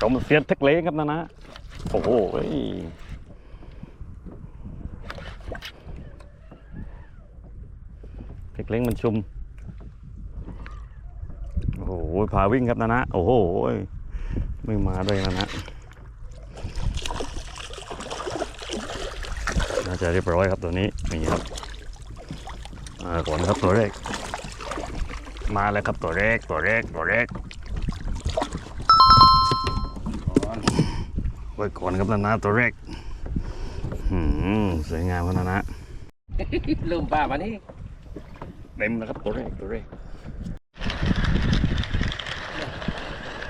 จมเสียนเทคเลงครับนะนะ โอ้โหเทคเลงมันชุม โอ้โหพาวิ่งครับนะนะ โอ้โห ไม่มาด้วยนะนะน่าจะเรียบร้อยครับตัวนี้นี่ครับมาก่อนครับตัวแรก มาแล้วครับตัวแรกตัวแรกตัวแรก ไว้ก่อนครับนานาตัวแรกหืมสวยงามครับนานาลืมป้ามานี่เต็มแล้วครับตัวแรกตัวแรก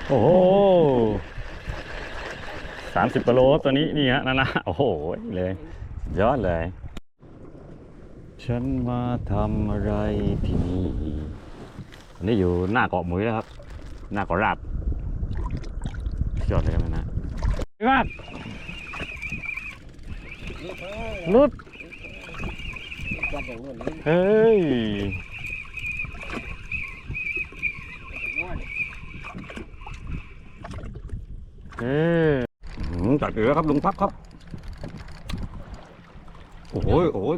โอ้โหสามสิบกิโลครับตัวนี้นี่ฮะนานาโอ้โหเลยยอดเลย ฉันมาทำอะไรที่นี่อันนี้อยู่หน้าเกาะหมุยแล้วครับ หน้าเกาะราบยอดเลยครับนะ พี่มากรุดเฮ้ยเฮ้ยจัดเรือครับลุงพับครับ โอ้โหโอ้โห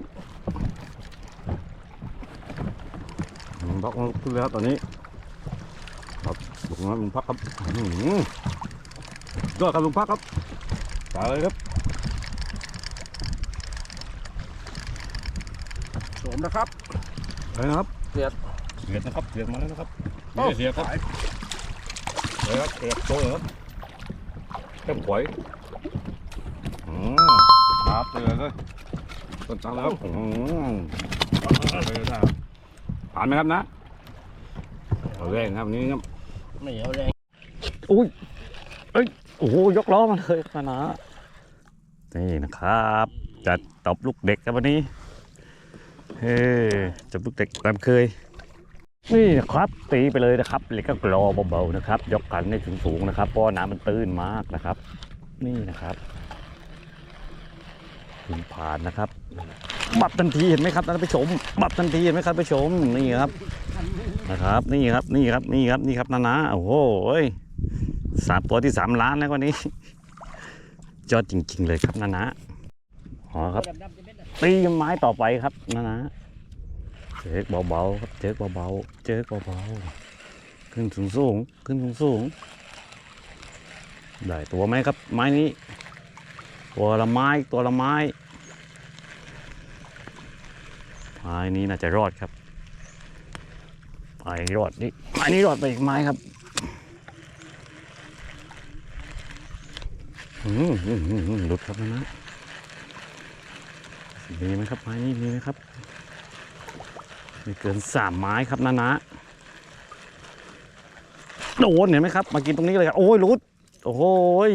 อืมบล็อกขึ้นแล้วตอนนี้ครับลุงพักครับอื้อหือ ยอดครับลุงพักครับไปเลยครับสวมนะครับไปนะครับเสียดเสียดนะครับเสียดมาแล้วนะครับนี่เสียดครับเสียดครับเสียดโตเลยครับเข้มขวยอืมครับเสียดเลยต้นจังแล้วครับอืมเลยได้ครับผ่านไหมครับนะเอาแรงครับนี้ครับไม่เอาแรงอุ้ยเอ้ย โอ้โหยกล้อมาเลยนะนะนี่นะครับจะตบลูกเด็กครับวันนี้เฮ้จับลูกเด็กตามเคย นี่นะครับตีไปเลยนะครับเหล็กก็กรอเบาๆนะครับ ยกกันให้สูงๆนะครับเพราะว่าน้ำมันตื้นมากนะครับ นี่นะครับถึงผ่านนะครับบับทันทีเห็นไหมครับท่านผู้ชมบับทันทีเห็นไหมครับท่านผู้ชมนี่ครับนะครับ นี่ครับนี่ครับนี่ครับนี่ครับนานาโอ้โหย สามตัวที่สามล้านแล้ววันนี้ ยอดจริง ๆ เลยครับนานะอ๋อครับดำๆจะเป็นอะไรตีไม้ต่อไปครับนานะเจ๊กเบาๆครับเจ๊กเบาๆเจ๊กเบาๆขึ้นสูงสูงๆขึ้นสูงสูงๆได้ตัวไหมครับ ไม้นี้ ตัวละไม้ตัวละไม้ไม้นี้น่าจะรอดครับไม้รอดนี่ไม้นี้รอดไปอีกไม้ครับ อืมอืมอืมอืม หลุดครับนะนะมีไหมครับไม้นี้มีไหมครับม่เกินสามไม้ครับนะนะโดนเห็นไหมครับ มากินตรงนี้เลยครับ โอ้ยหลุด โอ้โหย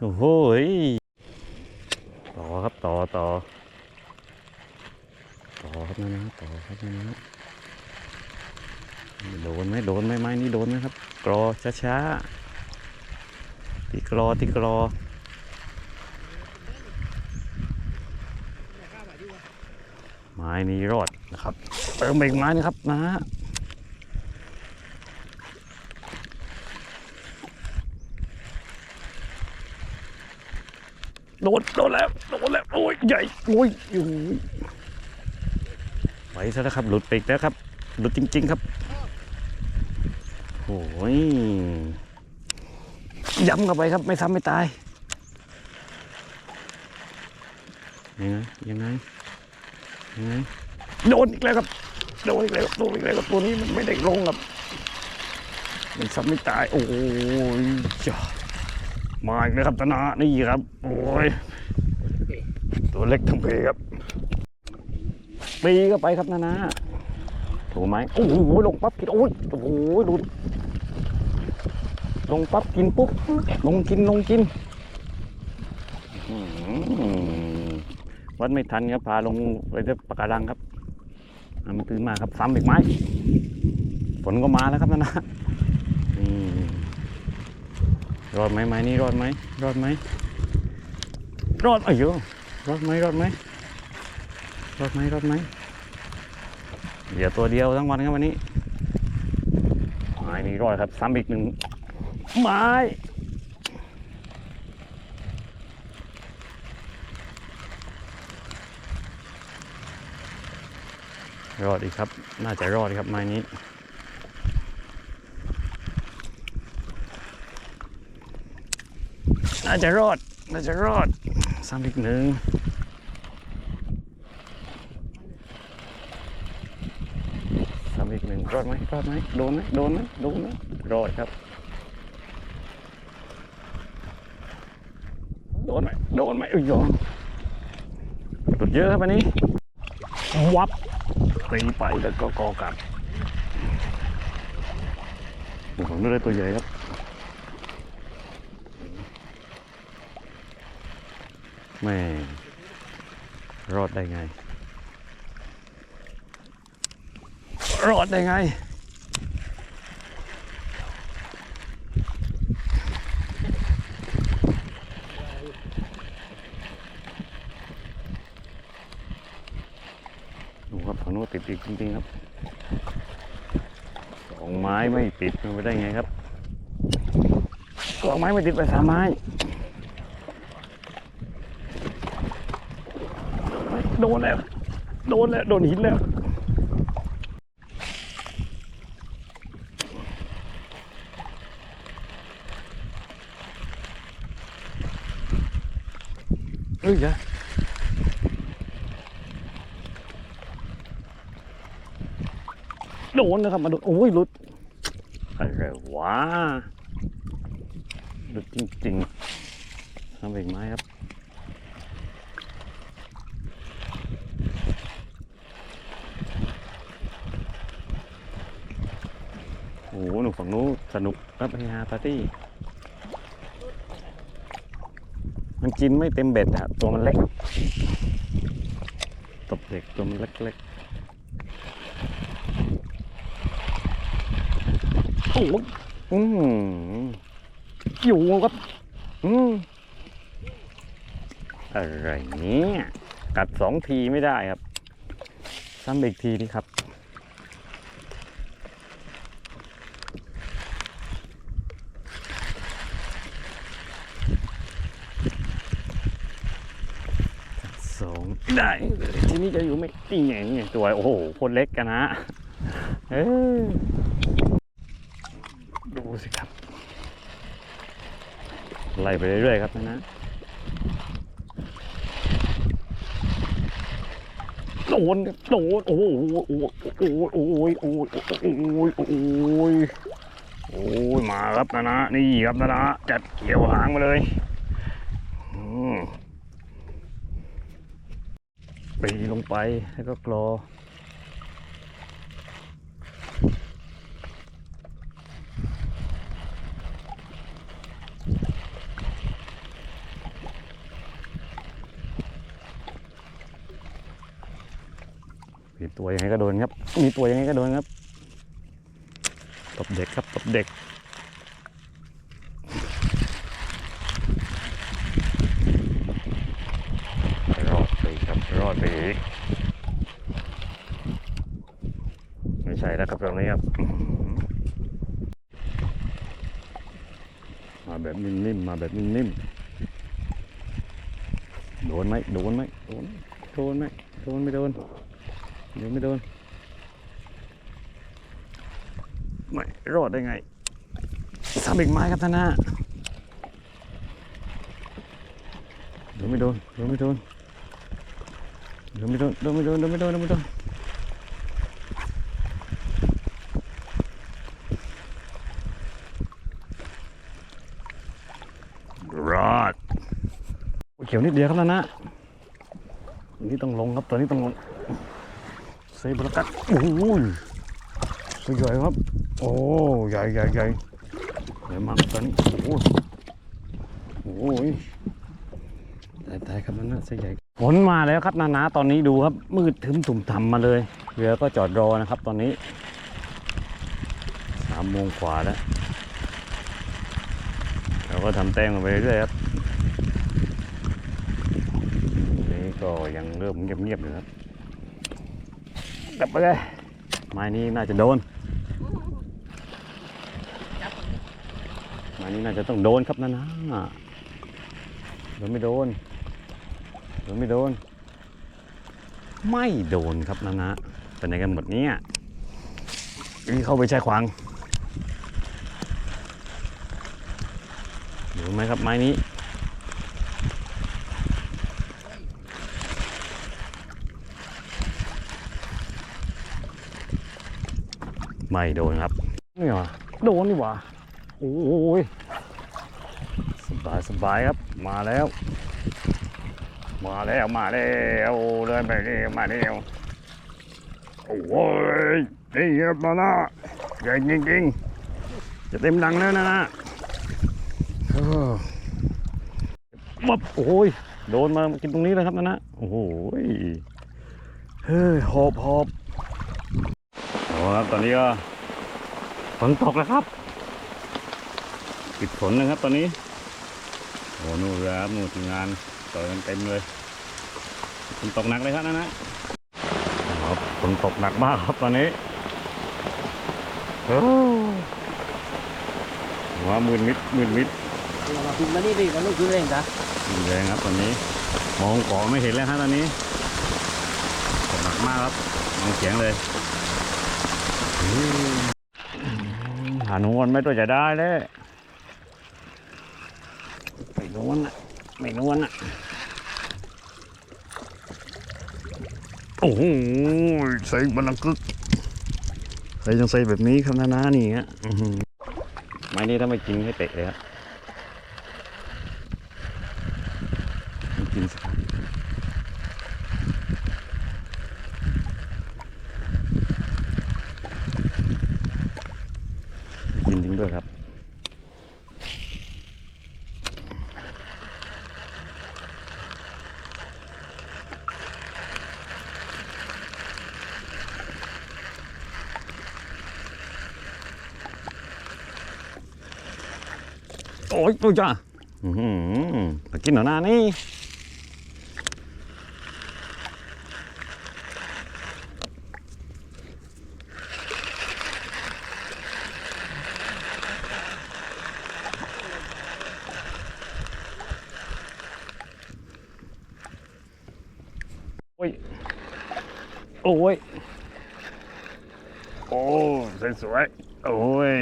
โอ้โหยต่อครับต่อต่อต่อครับนะนะต่อครับนะนะโดนไหมโดนไหมไม้นี้โดนไหมครับกรอช้าๆ ตีกรอตีกรอไม้นี้รอดนะครับเติมไปอีกไม้นึงครับนะฮะโดนโดนแล้วโดนแล้วโอ้ยใหญ่โอ้ยอยู่ไปซะแล้วครับ หลุดไปอีกแล้วครับ หลุดจริง ๆ ครับโอ้ย ย้ำเข้าไปครับไม่ซ้ำไม่ตายยังไงยังไงยังไงโดนอีกแล้วครับโดนอีกแล้วโดนอีกแล้วครับตัวนี้มันไม่ได้ลงครับมันซ้ำไม่ตาย โอ้ยจ้ามาอีกแล้วครับตนานี่ครับ โอ้ยตัวเล็กทั้งเพครับปีก็ไปครับนานาถูกไหมโอ้โหลงปั๊บกินโอ้ยโอ้โหดู ลงปั๊บกินปุ๊บลงกินลงกินวัดไม่ทันครับพาลงไปที่ปะการังครับอะมันตื่นมาครับซ้ำอีกไหมฝนก็มาแล้วครับนั่นนะนี่รอดไหมไม้นี้รอดไหมรอดไหมรอดอายุรอดไหมรอดไหมรอดไหมรอดไหมเหลือตัวเดียวทั้งวันครับวันนี้ไม้นี่รอดครับซ้ำอีกหนึ่ง ไม้รอดอีกครับ น่าจะรอดครับไม้นี้น่าจะรอด น่าจะรอดซ้ำอีกหนึ่งทำอีกหนึ่งรอดไหมรอดไหมโดนไหมโดนไหมโดนไหมรอดครับ โดนไหม โดนไหมอุ้ยยอมหลุดเยอะครับอันนี้ วับตีไปแล้วก็กอกลับโอ้โหนี่ได้ตัวใหญ่ครับแม่รอดได้ไง รอดได้ไง ครับฝั่งโน้นติดอีกจริงๆครับสองไม้ไม่ติดมันไปได้ไงครับสองไม้ไม่ติดไปสามไม้โดนแล้ว โดนแล้ว โดนหินแล้วเอ้ยย่า โดนนะครับ มาโดน โอ้ยหลุด อะไรวะหลุดจริงๆทำเอีกไหมครับโอ้โหหนูฝั่งนู้นสนุกครับเฮฮาปาร์ตี้ มันกินไม่เต็มเบ็ดอะตัวมันเล็ก ตบเด็กตัวมันเล็กๆโอ้โหอืมอยู่ครับอืมอะไรเนี่ยกัดสองทีไม่ได้ครับ ซ้ำอีกทีนี่ครับ สองได้ทีนี้จะอยู่ไม่ตีไงเนี่ยตัว โอ้โหคนเล็กกันนะ เออดูสิครับ ไล่ไปเรื่อยๆครับนะนะโดนโดนโอ้โหโอ้โหโอ้โหโอ้โหโอ้โหโอ้โหโอ้โหโอ้ยมาครับนะนะนี่ครับนะนะจัดเกี่ยวหางมาเลยปีลงไปแล้วก็กรอ มีตัวยังไงก็โดนครับ มีตัวยังไงก็โดนครับ ตบเด็กครับ ตบเด็ก รอดไปครับ รอดไปอีก ไม่ใช่แล้วครับตรงนี้ครับมาแบบนิ่มๆ มาแบบนิ่มๆ โดนไหมโดนไหมโดน โดนไหมโดนไม่โดน โดนไม่โดน ไม่รอดได้ไงสามอีกไม้ครับท่านนะโดนไม่โดนโดนไม่โดนโดนไม่โดนโดนไม่โดนโดนไม่โดนโดนไม่โดนรอดเขียวนิดเดียวครับแล้วนะนนี้ต้องลงครับตัวนี้ต้องลง เซบลักัดโอ้ยสวยๆครับ โอ้ใหญ่ใหญ่ใหญ่ใหญ่มากตัวนี้โอ้ยโอ้ยตายตายครับนั่นนะเสียใหญ่ฝนมาแล้วครับนานาตอนนี้ดูครับ มืดทึมถุ่มทำมาเลยเรือก็จอดรอนะครับ ตอนนี้สามโมงกว่าแล้วเราก็ทำแต้มกันไปเรื่อยๆครับนี่ก็ยังเริ่มเงียบๆอยู่ครับ กลับไปเลยไม้นี้น่าจะโดนไม้นี้น่าจะต้องโดนครับนะนะโดนไม่โดนโดนไม่โดน ไม่โดนครับนะนะเป็นไงกันหมดเนี่ยนี่เข้าไปใชายขวางดูไหมครับไม้นี้ ไม่โดนครับนี่หว่าโดนนี่หว่าโอ้ยสบายสบายครับมาแล้ว มาแล้วมาแล้วเดินไปนี่มาแล้วโอ้ยนี่ครับมานะใหญ่จริงๆจะเต็มดังแล้วนะนะเออมับโอ้ยโดนมากินตรงนี้เลยครับนะนะโอ้โหเฮ้ยหอบหอบโอ้ ครับตอนนี้ก็ฝนตกแล้วครับปิดฝนนะครับ ตอนนี้โอ้นู่นเลยครับนู่นทีมงานต่อยกันเต็มเลยฝนตกหนักเลยครับนั่นนะครับฝนตกหนักมากครับตอนนี้โอ้หัวมืนมิดมืนมิดเรามาพิมพ์มานี่ดิมันต้องคือเร่งจ้ะรุนแรงครับตอนนี้ มองของไม่เห็นแล้วครับตอนนี้ตกหนักมากครับมองเสียงเลยอืม หาหนูวันไม่ตัวจะได้เลยไม่นวลน่ะไม่นวลน่ะโอ้โหใส่บันลังกึกใส่จังใส่แบบนี้ครับนะนะนี่ฮะอื้อหือไม้นี้ถ้าไม่กินให้เตะเลยครับกินสิครับกินจริงด้วยครับ โอ้ยตัวจ้าอือหือมากินหน่อนานี่โอ้ย โอ้ย โอ้สวยๆโอ้ย